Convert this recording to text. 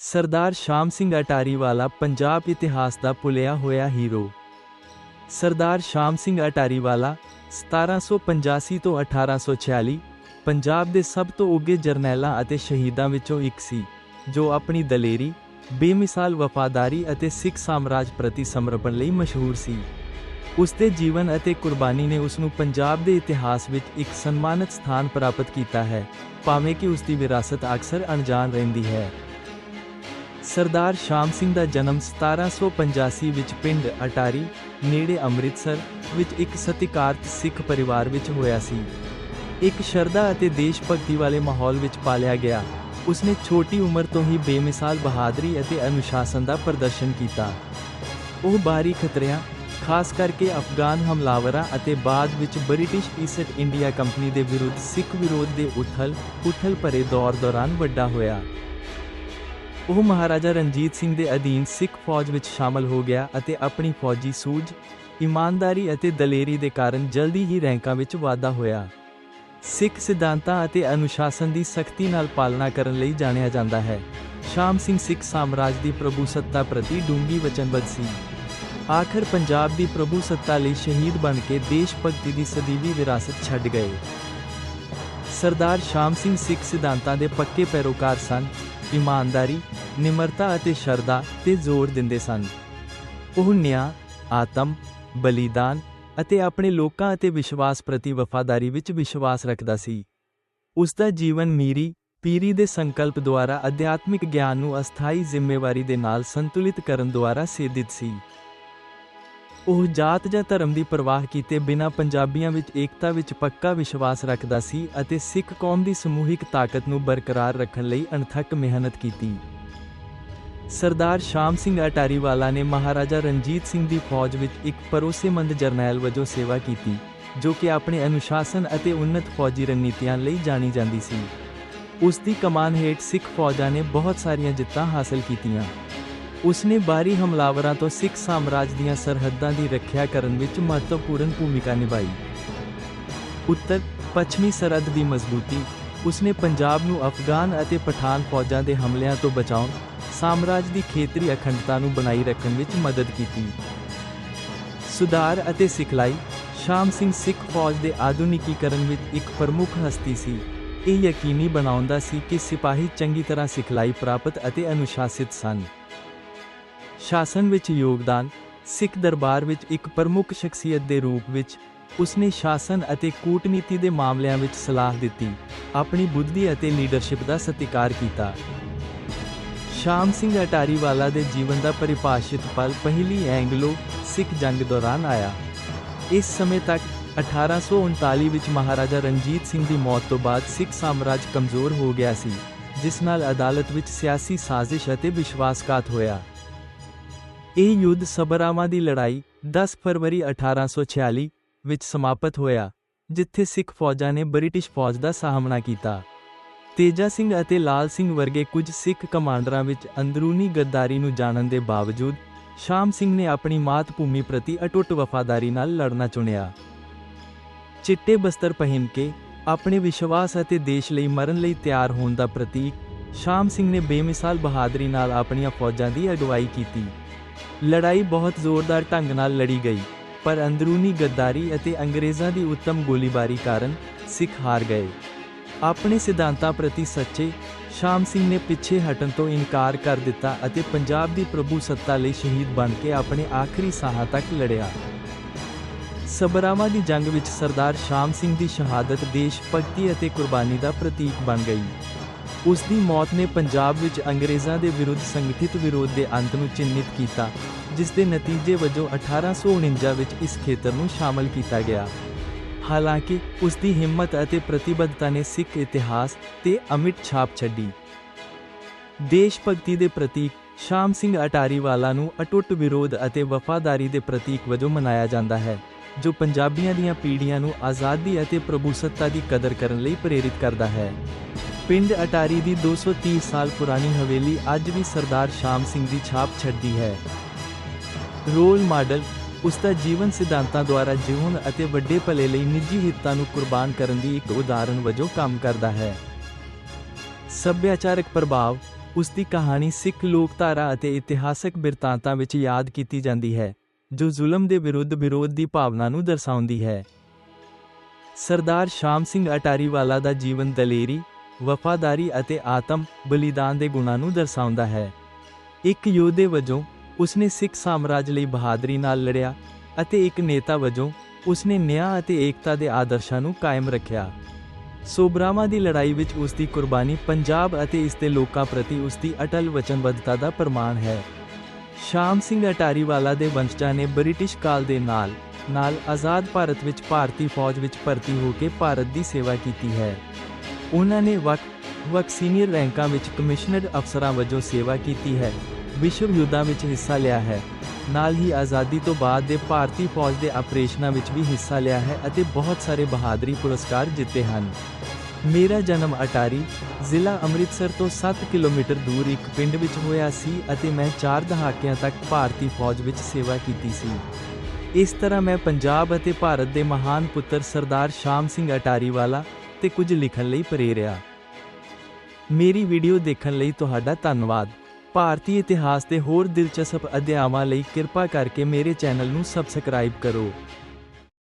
ਸਰਦਾਰ ਸ਼ਾਮ ਸਿੰਘ ਅਟਾਰੀ ਵਾਲਾ ਪੰਜਾਬ ਇਤਿਹਾਸ ਦਾ ਭੁੱਲਿਆ ਹੋਇਆ ਹੀਰੋ। ਸਰਦਾਰ ਸ਼ਾਮ ਸਿੰਘ ਅਟਾਰੀ ਵਾਲਾ 1785 ਤੋਂ 1846 ਪੰਜਾਬ ਦੇ ਸਭ ਤੋਂ ਉੱਘੇ ਜਰਨੈਲਾਂ ਅਤੇ ਸ਼ਹੀਦਾਂ ਵਿੱਚੋਂ ਇੱਕ ਸੀ, ਜੋ ਆਪਣੀ ਦਲੇਰੀ, ਬੇਮਿਸਾਲ ਵਫਾਦਾਰੀ ਅਤੇ ਸਿੱਖ ਸਾਮਰਾਜ ਪ੍ਰਤੀ ਸਮਰਪਣ ਲਈ ਮਸ਼ਹੂਰ ਸੀ। ਉਸ ਦੇ ਜੀਵਨ ਅਤੇ ਕੁਰਬਾਨੀ ਨੇ ਉਸ ਨੂੰ ਪੰਜਾਬ ਦੇ ਇਤਿਹਾਸ ਵਿੱਚ ਇੱਕ ਸਨਮਾਨਿਤ ਸਥਾਨ ਪ੍ਰਾਪਤ ਕੀਤਾ ਹੈ, ਭਾਵੇਂ ਕਿ ਉਸ ਦੀ ਵਿਰਾਸਤ ਅਕਸਰ ਅਣਜਾਣ ਰਹਿੰਦੀ ਹੈ। ਸਰਦਾਰ ਸ਼ਾਮ ਸਿੰਘ ਦਾ ਜਨਮ 1785 ਵਿੱਚ ਪਿੰਡ ਅਟਾਰੀ, ਨੇੜੇ ਅੰਮ੍ਰਿਤਸਰ ਵਿੱਚ ਇੱਕ ਸਤਿਕਾਰਤ ਸਿੱਖ ਪਰਿਵਾਰ ਵਿੱਚ ਹੋਇਆ ਸੀ। ਇੱਕ ਸ਼ਰਧਾ ਅਤੇ ਦੇਸ਼ ਭਗਤੀ ਵਾਲੇ ਮਾਹੌਲ ਵਿੱਚ ਪਾਲਿਆ ਗਿਆ। ਉਸਨੇ ਛੋਟੀ ਉਮਰ ਤੋਂ ਹੀ ਬੇਮਿਸਾਲ ਬਹਾਦਰੀ ਅਤੇ ਅਨੁਸ਼ਾਸਨ ਦਾ ਪ੍ਰਦਰਸ਼ਨ ਕੀਤਾ। ਉਹ ਬਾਹਰੀ ਖਤਰਿਆਂ, ਖਾਸ ਕਰਕੇ ਅਫਗਾਨ ਹਮਲਾਵਰਾਂ ਅਤੇ ਬਾਅਦ ਵਿੱਚ ਬ੍ਰਿਟਿਸ਼ ਈਸਟ ਇੰਡੀਆ ਕੰਪਨੀ ਦੇ ਵਿਰੁੱਧ ਸਿੱਖ ਵਿਰੋਧ ਦੇ ਉਥਲ ਉਥਲ ਭਰੇ ਦੌਰ ਦੌਰਾਨ ਵੱਡਾ ਹੋਇਆ। ਉਹ ਮਹਾਰਾਜਾ ਰਣਜੀਤ ਸਿੰਘ ਦੇ ਅਧੀਨ ਸਿੱਖ ਫੌਜ ਵਿੱਚ ਸ਼ਾਮਲ ਹੋ ਗਿਆ ਅਤੇ ਆਪਣੀ ਫੌਜੀ ਸੂਝ ਇਮਾਨਦਾਰੀ ਅਤੇ ਦਲੇਰੀ ਦੇ ਕਾਰਨ ਜਲਦੀ ਹੀ ਰੈਂਕਾਂ ਵਿੱਚ ਵਾਧਾ ਹੋਇਆ। ਸਿੱਖ ਸਿਧਾਂਤਾਂ ਅਤੇ ਅਨੁਸ਼ਾਸਨ ਦੀ ਸਖਤੀ ਨਾਲ ਪਾਲਣਾ ਕਰਨ ਲਈ ਜਾਣਿਆ ਜਾਂਦਾ ਹੈ। ਸ਼ਾਮ ਸਿੰਘ ਸਿੱਖ ਸਾਮਰਾਜ ਦੀ ਪ੍ਰਭੂਸੱਤਾ ਪ੍ਰਤੀ ਡੂੰਘੀ ਵਚਨਬੱਧ ਸੀ। ਆਖਰ ਪੰਜਾਬ ਦੀ ਪ੍ਰਭੂਸੱਤਾ ਲਈ ਸ਼ਹੀਦ ਬਣ ਕੇ ਦੇਸ਼ ਭਗਤੀ ਦੀ ਸਦੀਵੀ ਵਿਰਾਸਤ ਛੱਡ ਗਏ। ਸਰਦਾਰ ਸ਼ਾਮ ਸਿੰਘ ਸਿੱਖ ਸਿਧਾਂਤਾਂ ਦੇ ਪੱਕੇ ਪੈਰੋਕਾਰ ਸਨ। ਇਮਾਨਦਾਰੀ, ਨਿਮਰਤਾ ਅਤੇ ਸ਼ਰਧਾ ਤੇ ਜ਼ੋਰ ਦਿੰਦੇ ਸਨ। ਉਹ ਨਿਆਂ, ਆਤਮ, ਬਲੀਦਾਨ ਅਤੇ ਆਪਣੇ ਲੋਕਾਂ ਅਤੇ ਵਿਸ਼ਵਾਸ ਪ੍ਰਤੀ ਵਫਾਦਾਰੀ ਵਿੱਚ ਵਿਸ਼ਵਾਸ ਰੱਖਦਾ ਸੀ। ਉਸ ਦਾ ਜੀਵਨ ਮੀਰੀ, ਪੀਰੀ ਦੇ ਸੰਕਲਪ ਦੁਆਰਾ ਅਧਿਆਤਮਿਕ ਗਿਆਨ ਨੂੰ ਅਸਥਾਈ ਜ਼ਿੰਮੇਵਾਰੀ ਦੇ ਨਾਲ ਸੰਤੁਲਿਤ ਕਰਨ ਦੁਆਰਾ ਸੇਧਿਤ ਸੀ। ਉਹ ਜਾਤ ਜਾਂ ਧਰਮ ਦੀ ਪਰਵਾਹ ਕੀਤੇ ਬਿਨਾਂ ਪੰਜਾਬੀਆਂ ਵਿੱਚ ਏਕਤਾ ਵਿੱਚ ਪੱਕਾ ਵਿਸ਼ਵਾਸ ਰੱਖਦਾ ਸੀ ਅਤੇ ਸਿੱਖ ਕੌਮ ਦੀ ਸਮੂਹਿਕ ਤਾਕਤ ਨੂੰ ਬਰਕਰਾਰ ਰੱਖਣ ਲਈ ਅਣਥੱਕ ਮਿਹਨਤ ਕੀਤੀ। ਸਰਦਾਰ ਸ਼ਾਮ ਸਿੰਘ ਅਟਾਰੀਵਾਲਾ ਨੇ ਮਹਾਰਾਜਾ ਰਣਜੀਤ ਸਿੰਘ ਦੀ ਫੌਜ ਵਿੱਚ ਇੱਕ ਭਰੋਸੇਮੰਦ ਜਰਨੈਲ ਵਜੋਂ ਸੇਵਾ ਕੀਤੀ, ਜੋ ਕਿ ਆਪਣੇ ਅਨੁਸ਼ਾਸਨ ਅਤੇ ਉન્નਤ ਫੌਜੀ ਰਣਨੀਤੀਆਂ ਲਈ ਜਾਣੀ ਜਾਂਦੀ ਸੀ। ਉਸ ਦੀ ਕਮਾਨ ਹੇਠ ਸਿੱਖ ਫੌਜਾਂ ਨੇ ਬਹੁਤ ਸਾਰੀਆਂ ਜਿੱਤਾਂ ਹਾਸਲ ਕੀਤੀਆਂ। ਉਸਨੇ ਬਾਹਰੀ ਹਮਲਾਵਰਾਂ ਤੋਂ ਸਿੱਖ ਸਾਮਰਾਜ ਦੀਆਂ ਸਰਹੱਦਾਂ ਦੀ ਰੱਖਿਆ ਕਰਨ ਵਿੱਚ ਮਹੱਤਵਪੂਰਨ ਭੂਮਿਕਾ ਨਿਭਾਈ। ਉੱਤਰ, ਪੱਛਮੀ ਸਰਹੱਦ ਦੀ ਮਜ਼ਬੂਤੀ, ਉਸਨੇ ਪੰਜਾਬ ਨੂੰ ਅਫਗਾਨ ਅਤੇ ਪਠਾਨ ਫੌਜਾਂ ਦੇ ਹਮਲਿਆਂ ਤੋਂ ਬਚਾਉਣ, ਸਾਮਰਾਜ ਦੀ ਖੇਤਰੀ ਅਖੰਡਤਾ ਨੂੰ ਬਣਾਈ ਰੱਖਣ ਵਿੱਚ ਮਦਦ ਕੀਤੀ। ਸੁਧਾਰ ਅਤੇ ਸਿਖਲਾਈ, ਸ਼ਾਮ ਸਿੰਘ ਸਿੱਖ ਫੌਜ ਦੇ ਆਧੁਨਿਕੀਕਰਨ ਵਿੱਚ ਇੱਕ ਪ੍ਰਮੁੱਖ ਹਸਤੀ ਸੀ। ਇਹ ਯਕੀਨੀ ਬਣਾਉਂਦਾ ਸੀ ਕਿ ਸਿਪਾਹੀ ਚੰਗੀ ਤਰ੍ਹਾਂ ਸਿਖਲਾਈ ਪ੍ਰਾਪਤ ਅਤੇ ਅਨੁਸ਼ਾਸਿਤ ਸਨ। ਸ਼ਾਸਨ ਵਿੱਚ ਯੋਗਦਾਨ, ਸਿੱਖ ਦਰਬਾਰ ਵਿੱਚ ਇੱਕ ਪ੍ਰਮੁੱਖ ਸ਼ਖਸੀਅਤ ਦੇ ਰੂਪ ਵਿੱਚ, ਉਸਨੇ ਸ਼ਾਸਨ ਅਤੇ ਕੂਟਨੀਤੀ ਦੇ ਮਾਮਲਿਆਂ ਵਿੱਚ ਸਲਾਹ ਦਿੱਤੀ, ਆਪਣੀ ਬੁੱਧੀ ਅਤੇ ਲੀਡਰਸ਼ਿਪ ਦਾ ਸਤਿਕਾਰ ਕੀਤਾ। ਸ਼ਾਮ ਸਿੰਘ ਅਟਾਰੀਵਾਲਾ ਦੇ ਜੀਵਨ ਦਾ ਪਰਿਭਾਸ਼ਿਤ ਪਲ ਪਹਿਲੀ ਐਂਗਲੋ ਸਿੱਖ ਜੰਗ ਦੌਰਾਨ ਆਇਆ। ਇਸ ਸਮੇਂ ਤੱਕ 1839 ਵਿੱਚ ਮਹਾਰਾਜਾ ਰਣਜੀਤ ਸਿੰਘ ਦੀ ਮੌਤ ਤੋਂ ਬਾਅਦ ਸਿੱਖ ਸਾਮਰਾਜ ਕਮਜ਼ੋਰ ਹੋ ਗਿਆ ਸੀ, ਜਿਸ ਨਾਲ ਅਦਾਲਤ ਵਿੱਚ ਸਿਆਸੀ ਸਾਜ਼ਿਸ਼ ਅਤੇ ਵਿਸ਼ਵਾਸਘਾਤ ਹੋਇਆ। ਇਹ ਯੁੱਧ ਸਬਰਾਵਾਂ ਦੀ ਲੜਾਈ 10 ਫਰਵਰੀ 1846 ਵਿੱਚ ਸਮਾਪਤ ਹੋਇਆ, ਜਿੱਥੇ ਸਿੱਖ ਫੌਜਾਂ ਨੇ ਬ੍ਰਿਟਿਸ਼ ਫੌਜ ਦਾ ਸਾਹਮਣਾ ਕੀਤਾ। ਤੇਜਾ ਸਿੰਘ ਅਤੇ ਲਾਲ ਸਿੰਘ ਵਰਗੇ ਕੁਝ ਸਿੱਖ ਕਮਾਂਡਰਾਂ ਵਿੱਚ ਅੰਦਰੂਨੀ ਗੱਦਾਰੀ ਨੂੰ ਜਾਣਨ ਦੇ ਬਾਵਜੂਦ, ਸ਼ਾਮ ਸਿੰਘ ਨੇ ਆਪਣੀ ਮਾਤ ਭੂਮੀ ਪ੍ਰਤੀ ਅਟੁੱਟ ਵਫਾਦਾਰੀ ਨਾਲ ਲੜਨਾ ਚੁਣਿਆ। ਚਿੱਟੇ ਬਸਤਰ ਪਹਿਨ ਕੇ ਆਪਣੇ ਵਿਸ਼ਵਾਸ ਅਤੇ ਦੇਸ਼ ਲਈ ਮਰਨ ਲਈ ਤਿਆਰ ਹੋਣ ਦਾ ਪ੍ਰਤੀਕ, ਸ਼ਾਮ ਸਿੰਘ ਨੇ ਬੇਮਿਸਾਲ ਬਹਾਦਰੀ ਨਾਲ ਆਪਣੀਆਂ ਫੌਜਾਂ ਦੀ ਅਗਵਾਈ ਕੀਤੀ। ਲੜਾਈ ਬਹੁਤ ਜ਼ੋਰਦਾਰ ਢੰਗ ਨਾਲ ਲੜੀ ਗਈ, ਪਰ ਅੰਦਰੂਨੀ ਗੱਦਾਰੀ ਅਤੇ ਅੰਗਰੇਜ਼ਾਂ ਦੀ ਉੱਤਮ ਗੋਲੀਬਾਰੀ ਕਾਰਨ ਸਿੱਖ ਹਾਰ ਗਏ। ਆਪਣੇ ਸਿਧਾਂਤਾਂ ਪ੍ਰਤੀ ਸੱਚੇ, ਸ਼ਾਮ ਸਿੰਘ ਨੇ ਪਿੱਛੇ ਹਟਣ ਤੋਂ ਇਨਕਾਰ ਕਰ ਦਿੱਤਾ ਅਤੇ ਪੰਜਾਬ ਦੀ ਪ੍ਰਭੂ ਸੱਤਾ ਲਈ ਸ਼ਹੀਦ ਬਣ ਕੇ ਆਪਣੇ ਆਖਰੀ ਸਾਹਾਂ ਤੱਕ ਲੜਿਆ। ਸਬਰਾਮਾ ਦੀ ਜੰਗ ਵਿੱਚ ਸਰਦਾਰ ਸ਼ਾਮ ਸਿੰਘ ਦੀ ਸ਼ਹਾਦਤ ਦੇਸ਼ ਭਗਤੀ ਅਤੇ ਕੁਰਬਾਨੀ ਦਾ ਪ੍ਰਤੀਕ ਬਣ ਗਈ। ਉਸ ਦੀ ਮੌਤ ਨੇ ਪੰਜਾਬ ਵਿੱਚ ਅੰਗਰੇਜ਼ਾਂ ਦੇ ਵਿਰੁੱਧ ਸੰਗਠਿਤ ਵਿਰੋਧ ਦੇ ਅੰਤ ਨੂੰ ਚਿੰਨ੍ਹਿਤ ਕੀਤਾ, ਜਿਸ ਦੇ ਨਤੀਜੇ ਵਜੋਂ 1849 ਵਿੱਚ ਇਸ ਖੇਤਰ ਨੂੰ ਸ਼ਾਮਲ ਕੀਤਾ ਗਿਆ। ਹਾਲਾਂਕਿ ਉਸ ਦੀ ਹਿੰਮਤ ਅਤੇ ਪ੍ਰਤੀਬੱਧਤਾ ਨੇ ਸਿੱਖ ਇਤਿਹਾਸ ਤੇ ਅਮਿਟ ਛਾਪ ਛੱਡੀ। ਦੇਸ਼ ਭਗਤੀ ਦੇ ਪ੍ਰਤੀਕ ਸ਼ਾਮ ਸਿੰਘ ਅਟਾਰੀਵਾਲਾ ਨੂੰ ਅਟੁੱਟ ਵਿਰੋਧ ਅਤੇ ਵਫਾਦਾਰੀ ਦੇ ਪ੍ਰਤੀਕ ਵਜੋਂ ਮਨਾਇਆ ਜਾਂਦਾ ਹੈ, ਜੋ ਪੰਜਾਬੀਆਂ ਦੀਆਂ ਪੀੜ੍ਹੀਆਂ ਨੂੰ ਆਜ਼ਾਦੀ ਅਤੇ ਪ੍ਰਭੂਸੱਤਾ ਦੀ ਕਦਰ ਕਰਨ ਲਈ ਪ੍ਰੇਰਿਤ ਕਰਦਾ ਹੈ। ਪਿੰਡ ਅਟਾਰੀ ਦੀ 230 ਸਾਲ ਪੁਰਾਣੀ ਹਵੇਲੀ ਅੱਜ ਵੀ ਸਰਦਾਰ ਸ਼ਾਮ ਸਿੰਘ ਦੀ ਛਾਪ ਛੱਡਦੀ ਹੈ। ਰੋਲ ਮਾਡਲ ਉਸ ਦਾ ਜੀਵਨ ਸਿਧਾਂਤਾਂ ਦੁਆਰਾ ਜਿਉਣ ਅਤੇ ਵੱਡੇ ਭਲੇ ਲਈ ਨਿੱਜੀ ਹਿੱਤਾਂ ਨੂੰ ਕੁਰਬਾਨ ਕਰਨ ਦੀ ਇੱਕ ਉਦਾਹਰਣ ਵਜੋਂ ਕੰਮ ਕਰਦਾ ਹੈ। ਸੱਭਿਆਚਾਰਕ ਪ੍ਰਭਾਵ ਉਸ ਦੀ ਕਹਾਣੀ ਸਿੱਖ ਲੋਕਧਾਰਾ ਅਤੇ ਇਤਿਹਾਸਕ ਬਿਰਤਾਂਤਾਂ ਵਿੱਚ ਯਾਦ ਕੀਤੀ ਜਾਂਦੀ ਹੈ, ਜੋ ਜ਼ੁਲਮ ਦੇ ਵਿਰੁੱਧ ਵਿਰੋਧ ਦੀ ਭਾਵਨਾ ਨੂੰ ਦਰਸਾਉਂਦੀ ਹੈ। ਸਰਦਾਰ ਸ਼ਾਮ ਸਿੰਘ ਅਟਾਰੀ ਵਾਲਾ ਦਾ ਜੀਵਨ ਦਲੇਰੀ ਵਫਾਦਾਰੀ ਅਤੇ ਆਤਮ ਬਲੀਦਾਨ ਦੇ ਗੁਣਾਂ ਨੂੰ ਦਰਸਾਉਂਦਾ ਹੈ। ਇੱਕ ਯੋਧੇ ਵਜੋਂ ਉਸਨੇ ਸਿੱਖ ਸਾਮਰਾਜ ਲਈ ਬਹਾਦਰੀ ਨਾਲ ਲੜਿਆ ਅਤੇ ਇੱਕ ਨੇਤਾ ਵਜੋਂ ਉਸਨੇ ਨਿਆਂ ਅਤੇ ਏਕਤਾ ਦੇ ਆਦਰਸ਼ਾਂ ਨੂੰ ਕਾਇਮ ਰੱਖਿਆ। ਸੋਬਰਾਮਾ ਦੀ ਲੜਾਈ ਵਿੱਚ ਉਸ ਦੀ ਕੁਰਬਾਨੀ ਪੰਜਾਬ ਅਤੇ ਇਸ ਦੇ ਲੋਕਾਂ ਪ੍ਰਤੀ ਉਸ ਦੀ ਅਟਲ ਵਚਨਬੱਧਤਾ ਦਾ ਪ੍ਰਮਾਣ ਹੈ। ਸ਼ਾਮ ਸਿੰਘ ਅਟਾਰੀਵਾਲਾ ਦੇ ਵੰਸ਼ਜਾਂ ਨੇ ਬ੍ਰਿਟਿਸ਼ ਕਾਲ ਦੇ ਨਾਲ ਨਾਲ ਆਜ਼ਾਦ ਭਾਰਤ ਵਿੱਚ ਭਾਰਤੀ ਫੌਜ ਵਿੱਚ ਭਰਤੀ ਹੋ ਕੇ ਭਾਰਤ ਦੀ ਸੇਵਾ ਕੀਤੀ ਹੈ। ਉਹਨਾਂ ਨੇ ਵੱਖ ਵੱਖ ਸੀਨੀਅਰ ਰੈਂਕਾਂ ਵਿੱਚ ਕਮਿਸ਼ਨਰ ਅਫਸਰਾਂ ਵਜੋਂ ਸੇਵਾ ਕੀਤੀ ਹੈ, ਵਿਸ਼ਵ ਯੁੱਧਾਂ ਵਿੱਚ ਹਿੱਸਾ ਲਿਆ ਹੈ। ਨਾਲ ਹੀ ਆਜ਼ਾਦੀ ਤੋਂ ਬਾਅਦ ਦੇ ਭਾਰਤੀ ਫੌਜ ਦੇ ਆਪਰੇਸ਼ਨਾਂ ਵਿੱਚ ਵੀ ਹਿੱਸਾ ਲਿਆ ਹੈ ਅਤੇ ਬਹੁਤ ਸਾਰੇ ਬਹਾਦਰੀ ਪੁਰਸਕਾਰ ਜਿੱਤੇ ਹਨ। ਮੇਰਾ ਜਨਮ ਅਟਾਰੀ, ਜ਼ਿਲ੍ਹਾ ਅੰਮ੍ਰਿਤਸਰ ਤੋਂ 7 ਕਿਲੋਮੀਟਰ ਦੂਰ ਇੱਕ ਪਿੰਡ ਵਿੱਚ ਹੋਇਆ ਸੀ ਅਤੇ ਮੈਂ 4 ਦਹਾਕਿਆਂ ਤੱਕ ਭਾਰਤੀ ਫੌਜ ਵਿੱਚ ਸੇਵਾ ਕੀਤੀ ਸੀ। ਇਸ ਤਰ੍ਹਾਂ ਮੈਂ ਪੰਜਾਬ ਅਤੇ ਭਾਰਤ ਦੇ ਮਹਾਨ ਪੁੱਤਰ ਸਰਦਾਰ ਸ਼ਾਮ ਸਿੰਘ ਅਟਾਰੀ ਵਾਲਾ ਤੇ ਕੁਝ ਲਿਖਣ ਲਈ ਪ੍ਰੇਰਿਆ। ਮੇਰੀ ਵੀਡੀਓ ਦੇਖਣ ਲਈ ਤੁਹਾਡਾ ਧੰਨਵਾਦ। ਭਾਰਤੀ ਇਤਿਹਾਸ ਦੇ ਹੋਰ ਦਿਲਚਸਪ ਅਧਿਆਵਾਂ ਲਈ ਕਿਰਪਾ ਕਰਕੇ ਮੇਰੇ ਚੈਨਲ ਨੂੰ ਸਬਸਕ੍ਰਾਈਬ ਕਰੋ।